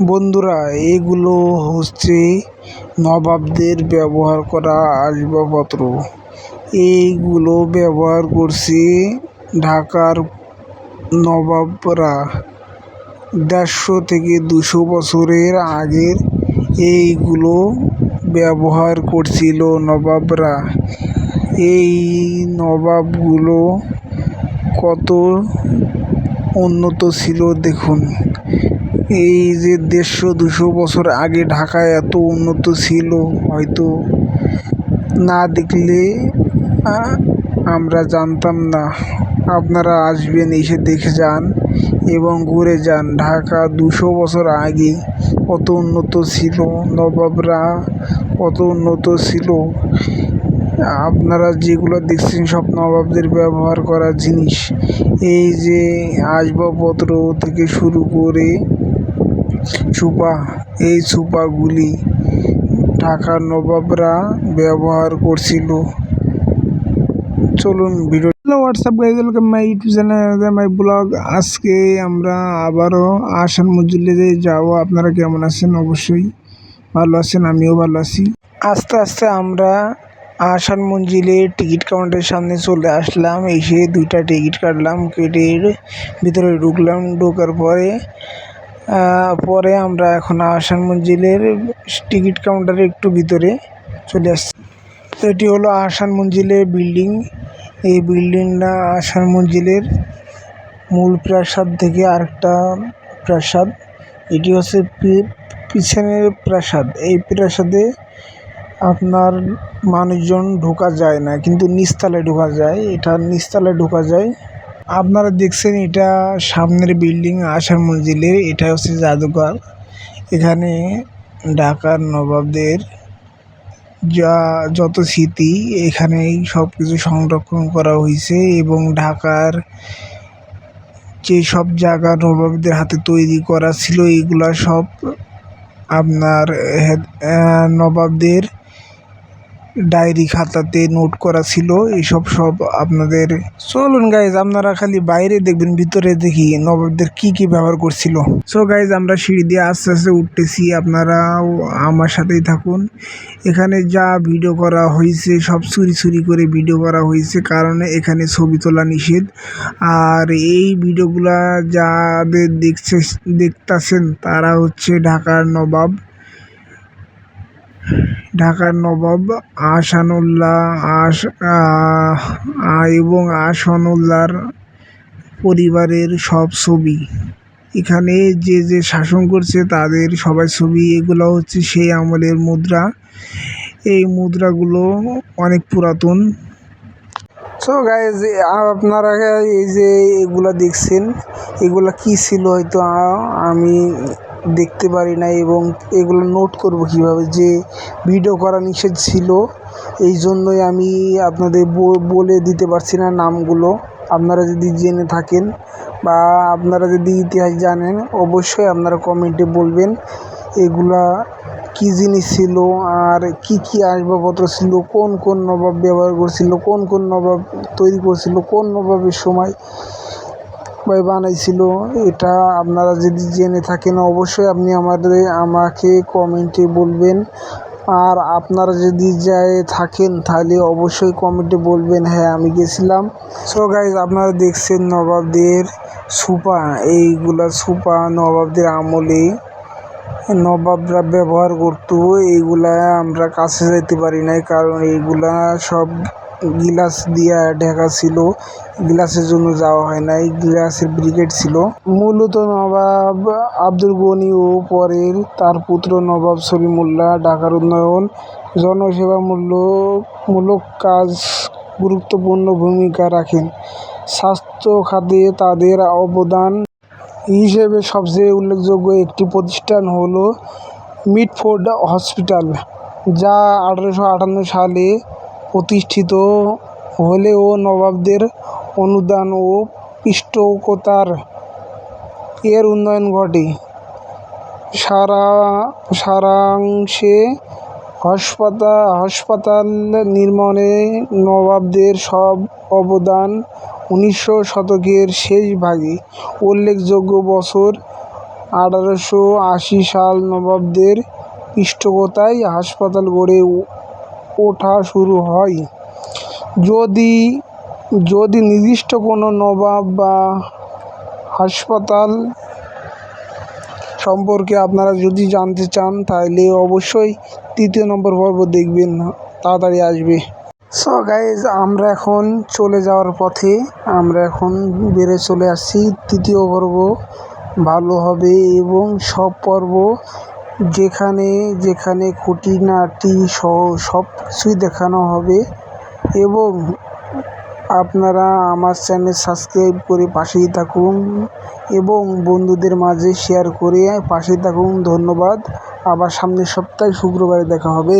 বন্ধুরা, এগুলো হচ্ছে নবাবদের ব্যবহার করা আসবাবপত্র। এইগুলো ব্যবহার করছে ঢাকার নবাবরা। দেড়শো থেকে দুশো বছরের আগের এইগুলো ব্যবহার করছিল নবাবরা। এই নবাবগুলো কত উন্নত ছিল দেখুন। এই যে দেড়শো, দুশো বছর আগে ঢাকায় এত উন্নত ছিল, হয়তো না দেখলে আমরা জানতাম না। আপনারা আসবেন, এসে দেখে যান এবং ঘুরে যান। ঢাকা দুশো বছর আগে কত উন্নত ছিল, নবাবরা কত উন্নত ছিল। আপনারা যেগুলো দেখছেন, সব নবাবদের ব্যবহার করা জিনিস। এই যে আসবাবপত্র থেকে শুরু করে সুপা, এই সুপাগুলি ঢাকার নবাবরা ব্যবহার করছিল। চলুন video hello WhatsApp guys welcome my YouTube channel my blog আজকে আমরা আবারও আসান মজুল্লে যাব। আপনারা কেমন আছেন? অবশ্যই ভালো আছেন, আমিও ভালো আছি। আস্তে আস্তে আমরা আসান মঞ্জিলের টিকিট কাউন্টারের সামনে চলে আসলাম। এসে দুইটা টিকিট কাটলাম, কেটে ভিতরে ঢুকলাম। ঢোকার পরে পরে আমরা এখন আসান মঞ্জিলের টিকিট কাউন্টারে একটু ভিতরে চলে আসছি। তো এটি হলো আসান মঞ্জিলের বিল্ডিং। এই বিল্ডিংটা আসান মঞ্জিলের মূল প্রাসাদ থেকে আরেকটা প্রাসাদ। এটি হচ্ছে পিছনের প্রাসাদ। এই প্রাসাদে আপনার মানুষজন ঢোকা যায় না, কিন্তু নিচতলায় ঢোকা যায়। এটা নিচতলায় ঢোকা যায়। আপনারা দেখছেন এটা সামনের বিল্ডিং আসার মঞ্জিলের, এটা হচ্ছে জাদুঘর। এখানে ঢাকার নবাবদের যা, যত স্মৃতি, এখানেই সব কিছু সংরক্ষণ করা হয়েছে এবং ঢাকার যে সব জায়গা নবাবদের হাতে তৈরি করা ছিল, এগুলা সব আপনার নবাবদের ডায়েরি খাতাতে নোট করা ছিল এইসব সব আপনাদের চলুন গাইজ আপনারা খালি বাইরে দেখবেন, ভিতরে দেখি নবাবদের কি কি ব্যবহার করছিল। সো গাইজ আমরা সিঁড়ি দিয়ে আস্তে আস্তে উঠতেছি, আপনারাও আমার সাথেই থাকুন। এখানে যা ভিডিও করা হয়েছে, সব চুরি চুরি করে ভিডিও করা হয়েছে, কারণ এখানে ছবি তোলা নিষেধ। আর এই ভিডিওগুলা যাদের দেখছে, দেখতাছেন, তারা হচ্ছে ঢাকার নবাব। ঢাকার নবাব আহসানুল্লাহ আস এবং আহসানুল্লাহর পরিবারের সব ছবি। এখানে যে যে শাসন করছে তাদের সবাই ছবি, এগুলো হচ্ছে সেই আমলের মুদ্রা। এই মুদ্রাগুলো অনেক পুরাতন। সো গাইজ আপনারা এই যে এগুলা দেখছেন, এগুলা কি ছিল হয়তো আমি দেখতে পারি না এবং এগুলো নোট করব কীভাবে যে ভিডিও করা নিষেধ ছিল। এই জন্যই আমি আপনাদের বলে দিতে পারছি না নামগুলো। আপনারা যদি জেনে থাকেন বা আপনারা যদি ইতিহাস জানেন, অবশ্যই আপনারা কমেন্টে বলবেন এগুলা কি জিনিস ছিল আর কি কি আসবাবপত্র ছিল, কোন কোন নবাব ব্যবহার করছিল, কোন কোন নবাব তৈরি করছিল, কোন নবাবের সময় বানাইছিল। এটা আপনারা যদি জেনে থাকেন, অবশ্যই আপনি আমাদের, আমাকে কমেন্টে বলবেন। আর আপনারা যদি যায় থাকেন, তাহলে অবশ্যই কমেন্টে বলবেন হ্যাঁ আমি গেছিলাম। সো গাইজ আপনারা দেখছেন নবাবদের সুপা, এইগুলা সুপা নবাবদের আমলে। নবাবরা ব্যবহার করতো, এইগুলা আমরা কাছে যেতে পারি নাই, কারণ এইগুলা সব গিলাস দিয়া ঢাকা ছিল। গিলাসের জন্য যাওয়া হয় নাই, গিলাসের ব্রিগেড ছিল। মূলত নবাব আব্দুল গনি ও পরের তার পুত্র নবাব সলিমুল্লাহ ঢাকার উন্নয়ন জনসেবা মূল্য মূলক কাজ গুরুত্বপূর্ণ ভূমিকা রাখেন। স্বাস্থ্য খাতে তাদের অবদান হিসেবে সবচেয়ে উল্লেখযোগ্য একটি প্রতিষ্ঠান হলো মিডফোর্ড হসপিটাল, যা আঠারোশো আটান্ন সালে প্রতিষ্ঠিত হলেও নবাবদের অনুদান ও পৃষ্ঠপোষকতার এর উন্নয়ন ঘটে। সারা, সারাংশে হাসপাতাল হাসপাতাল নির্মাণে নবাবদের সব অবদান উনিশশো শতকের শেষ ভাগে। উল্লেখযোগ্য বছর আঠারোশো আশি সাল নবাবদের পৃষ্ঠপোষকতায় হাসপাতাল গড়ে ওঠা শুরু হয়। যদি যদি নির্দিষ্ট কোনো নবাব বা হাসপাতাল সম্পর্কে আপনারা যদি জানতে চান, তাহলে অবশ্যই তৃতীয় নম্বর পর্ব দেখবেন, তাড়াতাড়ি আসবে। সো গাইজ আমরা এখন চলে যাওয়ার পথে, আমরা এখন বেড়ে চলে আসছি। তৃতীয় পর্ব ভালো হবে এবং সব পর্ব যেখানে যেখানে খুঁটিনাটি সহ সব কিছুই দেখানো হবে। এবং আপনারা আমার চ্যানেল সাবস্ক্রাইব করে পাশেই থাকুন এবং বন্ধুদের মাঝে শেয়ার করে পাশে থাকুন। ধন্যবাদ। আবার সামনের সপ্তাহে শুক্রবারে দেখা হবে।